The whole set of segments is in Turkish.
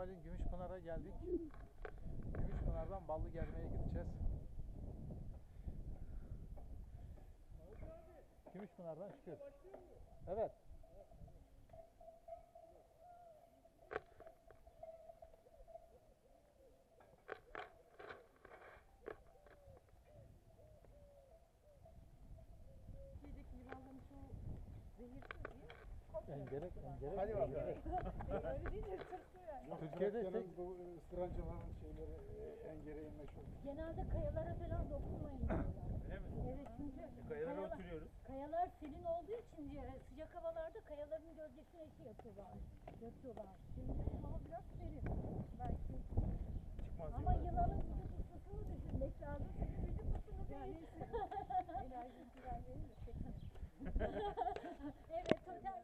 Sabahleyin Gümüşpınar'a geldik. Gümüşpınar'dan Ballı Germe'ye gideceğiz. Gümüşpınar'dan çıkıyoruz. Evet. Engerek, engerek. Hadi bakalım. Öyle deyince. Türkiye'de tek- bu ıstırancıların şeyleri e, engereği meşhur. Genelde kayalara falan dokunmayın diyorlar. Öyle mi? Evet çünkü Kayalara kayalar, oturuyoruz. kayalar serin olduğu için diye sıcak havalarda kayaların gölgesine şey yapıyorlar. Döküyorlar. Şimdi hava biraz serin. Belki Çıkmaz Ama diyorlar. yılanın vücut ısısını düşünmek lazım. Çünkü vücut ısını yani değil. enerji güvenliğini de çekmek. evet total.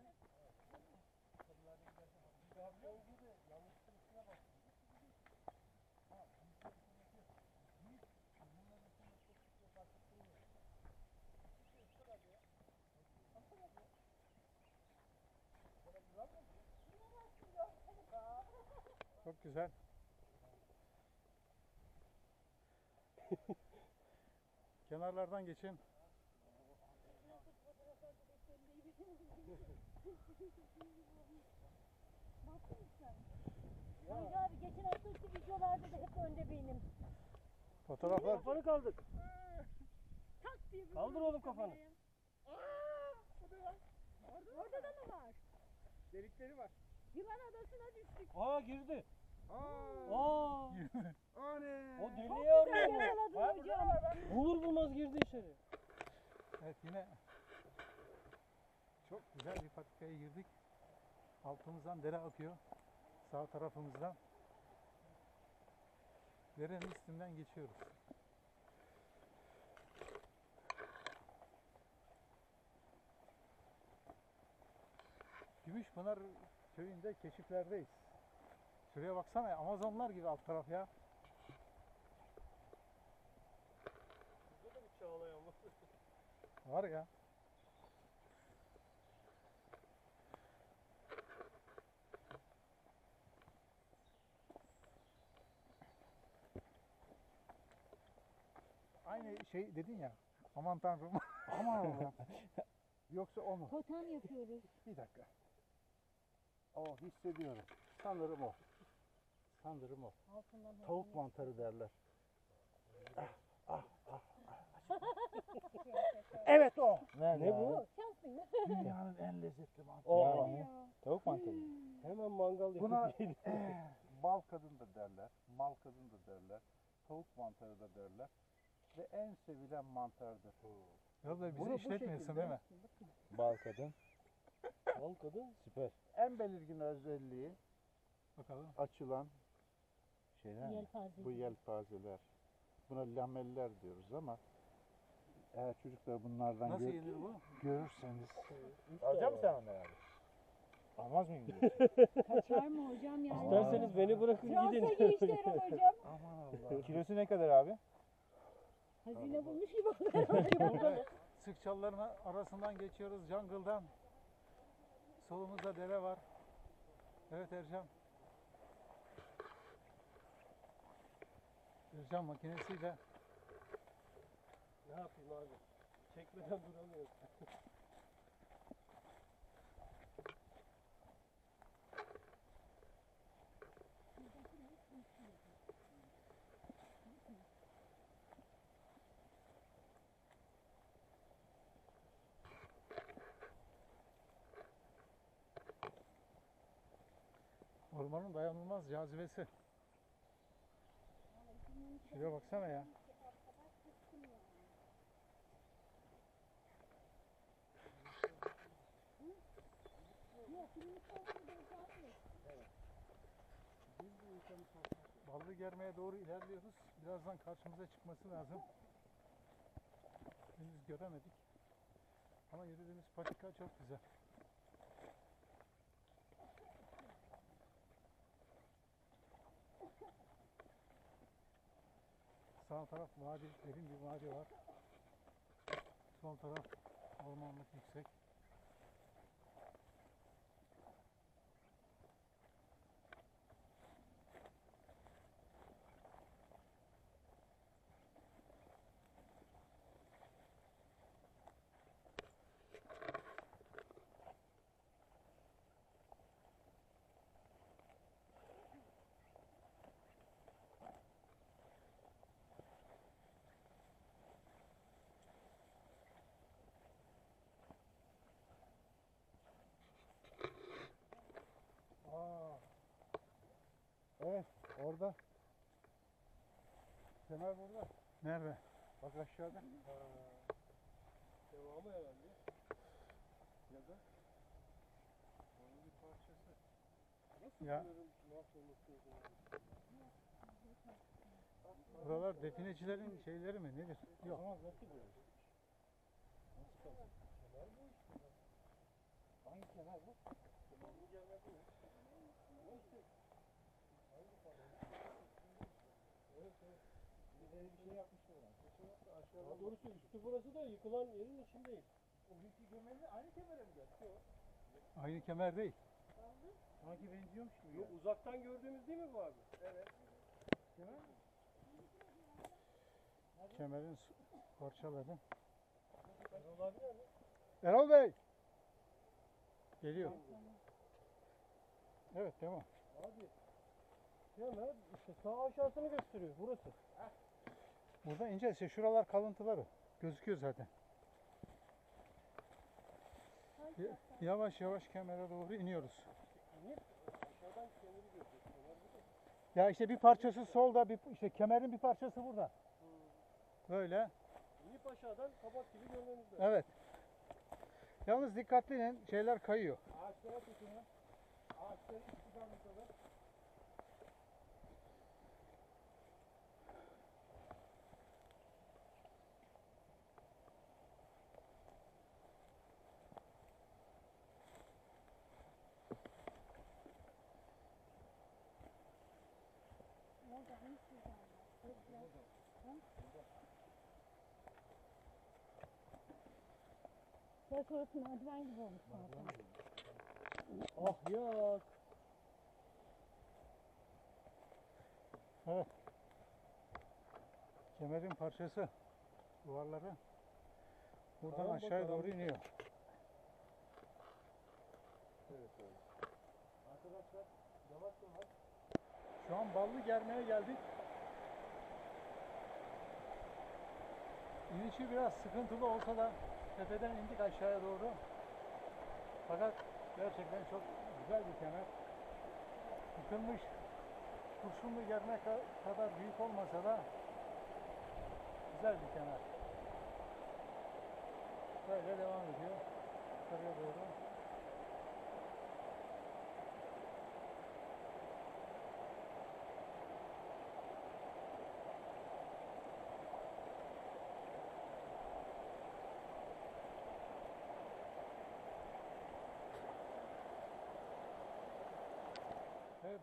Çok güzel. Kenarlardan geçin. Hayır abi geçen haftaki videolarda da hep önde benim. Fotoğraflar Kafanı kaldır. Tak diye Kaldır oğlum kafanı. Orada da mı var? Delikleri var. Yılan adasına düştük. Aa girdi. Aa, Aa. o ne? O Güzel arıyor. yakaladın hocam. Bulur bulmaz girdi içeri. Evet yine çok güzel bir patikaya girdik. Altımızdan dere akıyor. Sağ tarafımızdan. Derenin üstünden geçiyoruz. Gümüşpınar köyünde keşiflerdeyiz. Şuraya baksana ya, Amazonlar gibi alt taraf ya. Burada da bir çağlayan var. Var ya. Aynı şey dedin ya. Aman tanrım. Aman Allah'ım. Yoksa o mu? Totem yapıyoruz. Bir dakika. O hissediyorum. Sanırım o. Sanırım o. Altından Tavuk mantarı derler. Ah, ah, ah, ah. evet o. Ne, bu? Dünyanın en lezzetli mantarı. O. Ya. Tavuk mantarı. Hemen mangal yapıp Buna yedik. eh, bal kadın da derler, mal kadın da derler, tavuk mantarı da derler ve en sevilen mantardır. Ya da bizi Bunu bu işletmiyorsun şekilde- değil mi? Bal kadın. Bal kadın süper. En belirgin özelliği Bakalım. açılan şeyler. Yelpaze. Bu yelpazeler. Buna lameller diyoruz ama eğer çocuklar bunlardan Nasıl gör- yenir bu? görürseniz Alacak mısın sen onu yani? almaz mıyım? Kaçar mı hocam yani? İsterseniz beni bırakın Fransa gidin. girişlerim hocam. Aman Allah. Kilosu ne kadar abi? Hazine bulmuş gibi oluyor. Burada sık çalıların arasından geçiyoruz, jungle'dan. Solumuzda dere var. Evet Ercan. Ercan makinesiyle Ne yapayım abi? Çekmeden duramıyorum. ormanın dayanılmaz cazibesi. Şuraya baksana ya. Ballı germeye doğru ilerliyoruz. Birazdan karşımıza çıkması lazım. Henüz göremedik. Ama yürüdüğümüz patika çok güzel. Sağ taraf vadi, derin bir vadi var. Sol taraf ormanlık yüksek. Orada. Kemer burada. Nerede? Bak aşağıda. Devamı herhalde. Ya da onun bir parçası. Nasıl Ya. bunların mahvolması o zaman? Buralar definecilerin şeyleri mi? Nedir? Yok. Ama nasıl böyle? Nasıl kalsın? Kemer bu işte. Hangi kemer bu? Kemer bu kemer değil. Ama işte. Hangi kemer? Evet evet. Bir de bir şey yapmışlar ona. Geçen hafta doğrusu üstü burası da yıkılan yerin içindeyim. O günkü kemerle aynı kemere mi geldi? Yok. Aynı kemer değil. Sanki benziyormuş gibi. Yok uzaktan gördüğümüz değil mi bu abi? Evet. Kemer mi? Kemerin parçaları. Olabilir mi? Erol Bey! Geliyor. Evet tamam. Abi. Kemer işte sağ aşağısını gösteriyor burası. Burada ince işte şuralar kalıntıları. Gözüküyor zaten. Y- Yavaş yavaş kemere doğru iniyoruz. Ya işte bir parçası solda, bir işte kemerin bir parçası burada. Böyle. İnip aşağıdan kabak gibi görmemiz lazım. Evet. Yalnız dikkatli inin, şeyler kayıyor. Ağaçlara tutunun. Ağaçları istikamete Belki orası merdiven gibi olmuş zaten. Ah ya. Kemerin parçası. Duvarları. Buradan Tamam, aşağıya bakalım. doğru iniyor. Arkadaşlar yavaş yavaş. Şu an ballı germeye geldik. İnişi biraz sıkıntılı olsa da tepeden indik aşağıya doğru. Fakat gerçekten çok güzel bir kemer. Yıkılmış kurşunlu ka- kadar büyük olmasa da güzel bir kemer. Böyle devam ediyor. Yukarıya doğru.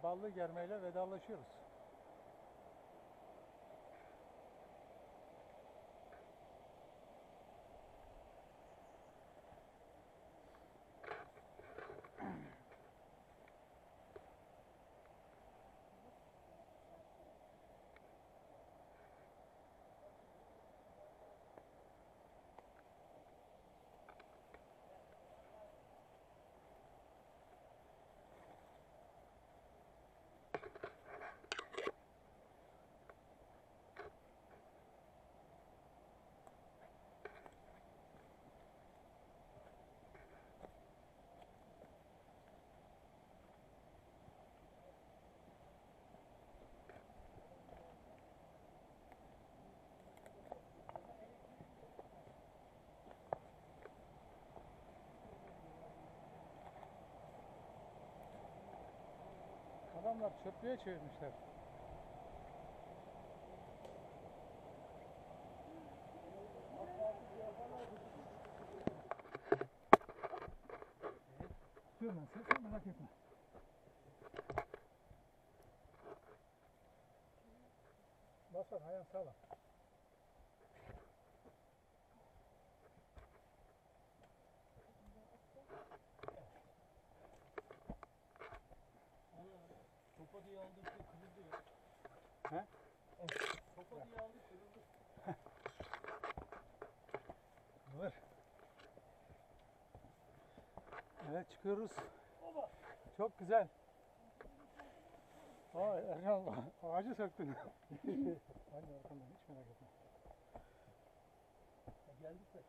Ballı germeyle vedalaşıyoruz. Adamlar çöplüğe çevirmişler. Dur lan sen, sen merak etme. Bas bas ayağın sağlam. Sopa diye aldık şey kırıldı ya. He? Sopa diye aldık kırıldı. Var. Evet çıkıyoruz. Çok güzel. Aa Ercan ağacı söktün. Hadi arkamdan hiç merak etme. Geldik de.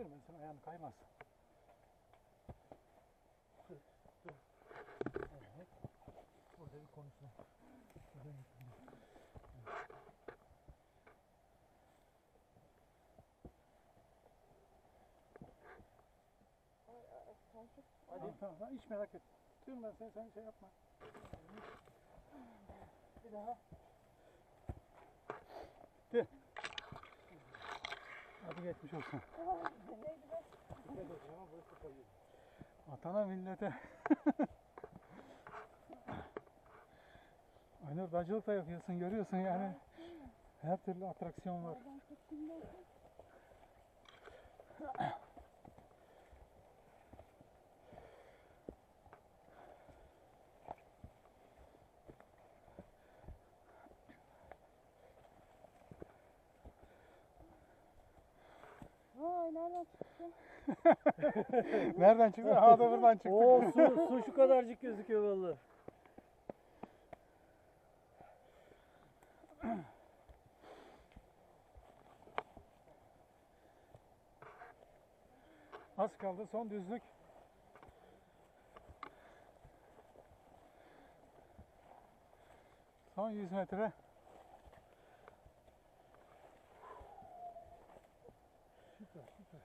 Sürmesin ayağını kaymaz. Evet. Burada bir konuşalım. Burada bir konuşalım. Hadi tamam, tamam hiç merak et. Sürme sen, sen şey yapma. Bir daha. De. Hadi geçmiş olsun. Vatana millete. Aynur dacılık da yapıyorsun görüyorsun yani. Her türlü atraksiyon var. Vay nereden çıktı? Nereden çıktı? Ha da buradan çıktı. Oo su, su şu kadarcık gözüküyor vallahi. Az kaldı son düzlük. Son 100 metre. Süper süper.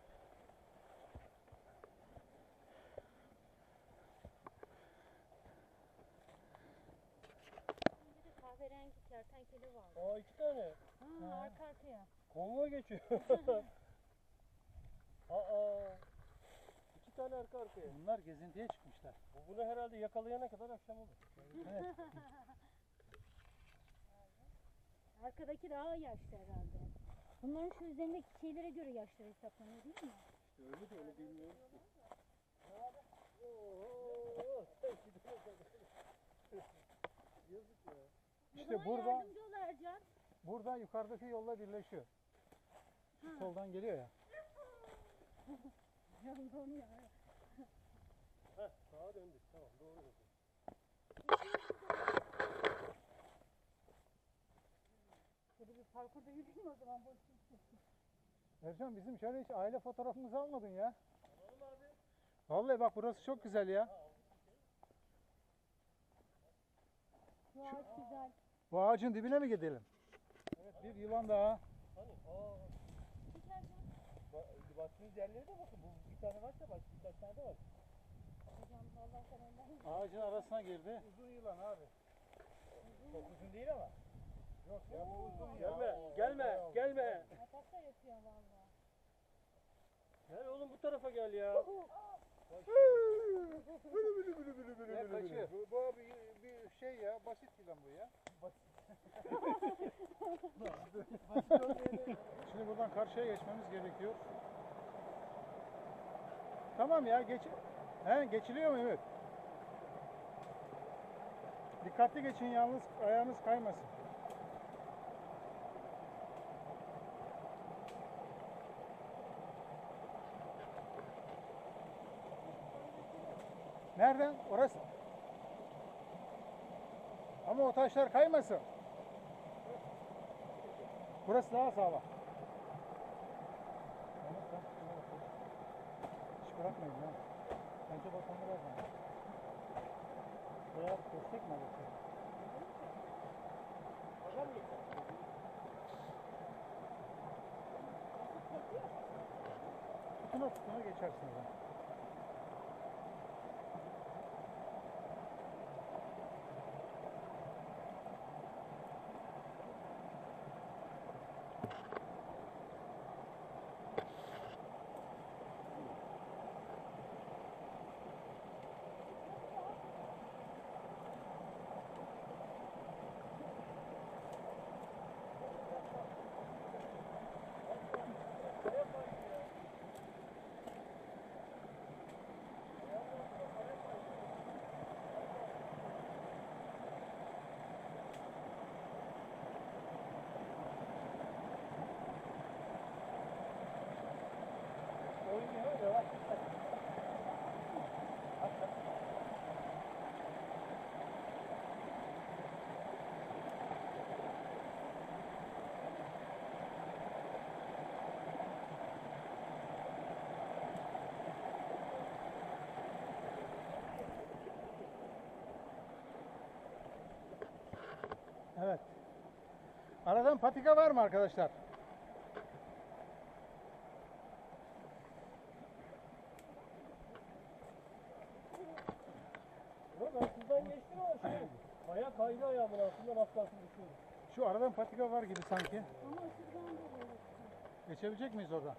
Bir de kahverengi kertenkele var. Aa iki tane. Ha, arka arkaya. Konvoy geçiyor. Aa. İki tane arka arkaya. Bunlar gezintiye çıkmışlar. Bu bunu herhalde yakalayana kadar akşam olur. Evet. Arkadaki daha yaşlı herhalde. Bunların şu üzerindeki şeylere göre yaşları hesaplanıyor değil mi? Öyle de öyle bilmiyorum. Oo. Yazık ya. İşte burada yardımcı ol Ercan. burada yukarıdaki yolla birleşiyor. Şu soldan geliyor ya. Allah'ım ya. Heh, sağa döndük. Tamam doğru oldu. Şöyle bir parkurda yürüyeyim o zaman. boş ver. Ercan bizim şöyle hiç aile fotoğrafımızı almadın ya. Vallahi bak burası çok güzel ya. Ağaç güzel. Bu ağacın dibine mi gidelim? Evet bir yılan daha. Hani aa. Ba- baktığınız yerlere de bakın. Bu bir tane varsa bak birkaç tane de var. Hocam Allah sen önden Ağacın arasına girdi. Uzun yılan abi. Çok uzun değil ama. Yok ya bu uzun ya. Gelme, gelme, gelme. Atak da yapıyor valla. Gel oğlum bu tarafa gel ya. Ya kaçıyor. Bu, bu bir, bir şey ya basit yılan bu ya. Şimdi buradan karşıya geçmemiz gerekiyor. Tamam ya geç. He geçiliyor mu Ümit? Dikkatli geçin yalnız ayağınız kaymasın. Nereden? Orası. Ama o taşlar kaymasın. Burası daha sağlam. Hiç bırakmayın ya. Bence bakanı bana. Veya destek mi alırsa? Tutuna tutuna geçersin o Aradan patika var mı arkadaşlar? Ben sizden geçtim ama şey. Baya kaydı ayağımın altından atlarsın düşüyorum. Şu aradan patika var gibi sanki. Ama şuradan da böyle. Geçebilecek miyiz oradan?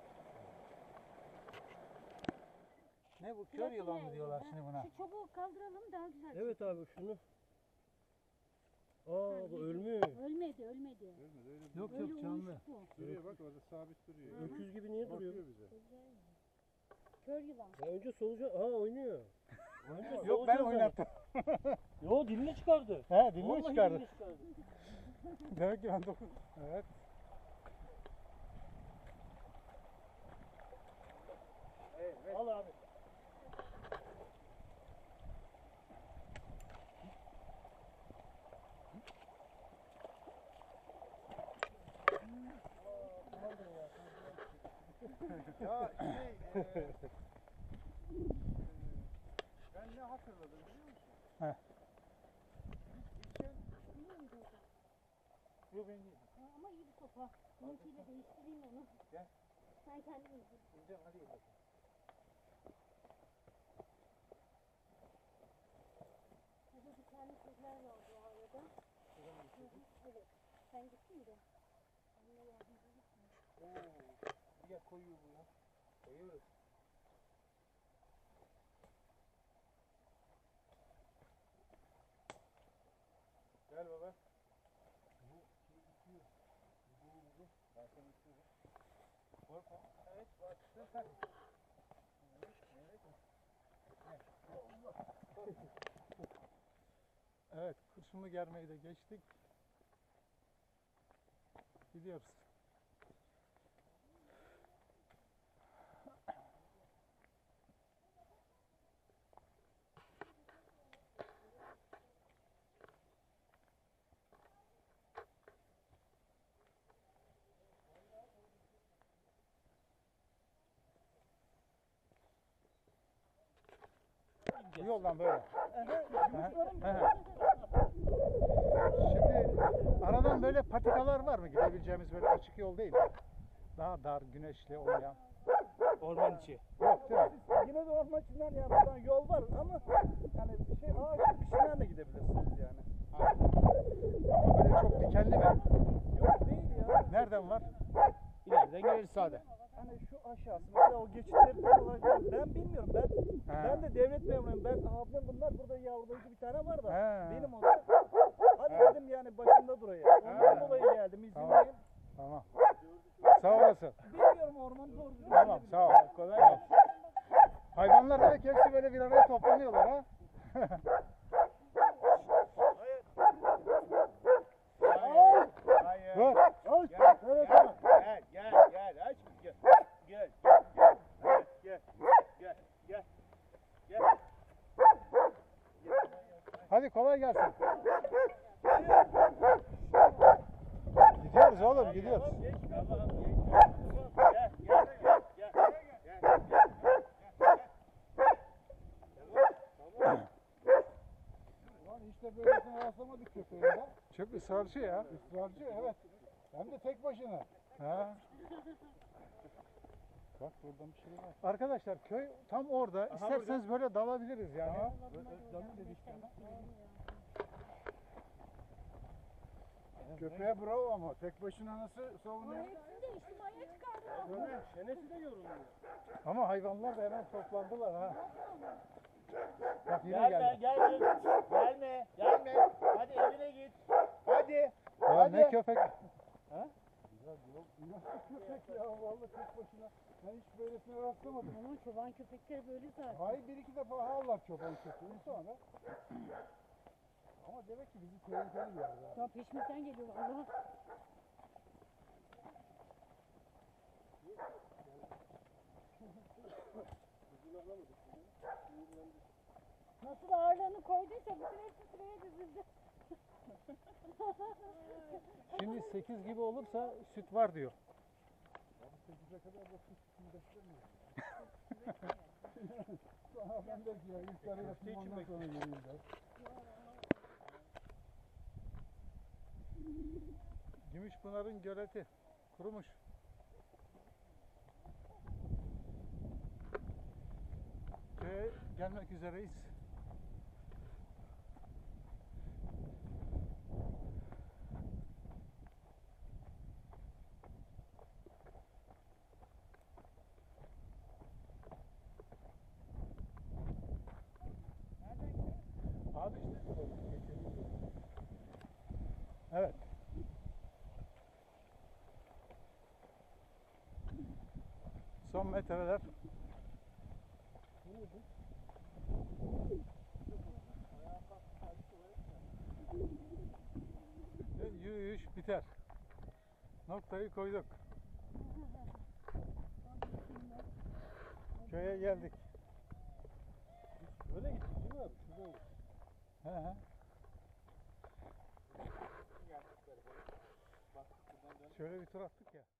Ne bu kör yılan mı diyorlar şimdi buna? Şu çubuğu kaldıralım daha güzel. Evet abi şunu. Aa bu ölmüş. Ölmedi ölmedi. Yok Öyle yok canlı. uyuşuk bu. Duruyor bak orada sabit duruyor. Öküz gibi niye duruyor? Bakıyor bize. Kör yılan. Ya önce solucan... Aa oynuyor. Önce Yok ben solucan oynattım. Yo dilini çıkardı. He dilini mi Vallahi çıkardı? dilini çıkardı. Demek ki ben dokun. Evet. Al abi. Ya şey, e, ben ne hatırladım biliyor musun? He. Geçen Yok ben değil. Ha, Ama iyi bir sopa. Bununkiyle değiştireyim onu. Gel. Sen kendin izle. Gideceğim hadi. Hadi bir tane kızlar vardı o arada. Evet. Sen gittin de. Anne yardımcı gittin. Oo, bir yer koyuyor bu ya. Koyuyoruz. Gel baba. Bu şey bitiyor. Bu bu bu. Ben seni istiyorum. Korkma. Evet başla sen. Evet, kurşunlu germeyi de geçtik. Gidiyoruz. Bu yoldan böyle. Şimdi aradan böyle patikalar var mı gidebileceğimiz böyle açık yol değil. Daha dar, güneşli olmayan. Orman içi. Yok değil mi? Yine de orman içinden yani buradan yol var ama yani şey ağaç bir şeyden de gidebilirsiniz yani. Ama böyle çok dikenli mi? Yok değil ya. Nereden var? İleriden geliriz sade. Hani şu aşağısı mesela o geçitleri falan olacak. Ben bilmiyorum ben Ha. ben de devlet memuruyum. Ben abim bunlar burada yavrulayıcı bir tane var da Ha. benim o da. İşte böylesine rastlamadık köpeğinde. Çok ısrarcı ya. Israrcı evet. Hem de tek başına. Ha. Bak buradan bir şey var. Arkadaşlar köy tam orada. İsterseniz böyle dalabiliriz yani. Köpeğe bravo ama tek başına nasıl savunuyor? hepsini de içtimaya çıkardı. Ömer çenesi de yorulmuyor. Ama hayvanlar da hemen toplandılar ha. Bak yine Gelme, geldi. gelme, gelme, gelme. Hadi evine git. Hadi. Ya ne köpek. Köpek ya vallahi tek başına. Ben hiç böylesine rastlamadım. Ama çoban köpekleri böyle zaten. Hayır bir iki defa havlar çoban köpeği sonra. Ama demek ki bizi tehlikeli bir yerde. An peşimizden geliyor Allah. Nasıl ağırlığını koyduysa bütün hepsi sıraya dizildi. Şimdi 8 gibi olursa süt var diyor. Sekize kadar da süt beklemiyor. Sonra ben de. Gümüşpınar'ın göleti kurumuş. Köye gelmek üzereyiz. Abi işte. Evet. Son metreler. Yürüyüş biter. Noktayı koyduk. Köye geldik. Öyle gittik değil mi abi? Şuradan gittik. He he. Şöyle bir tur attık ya.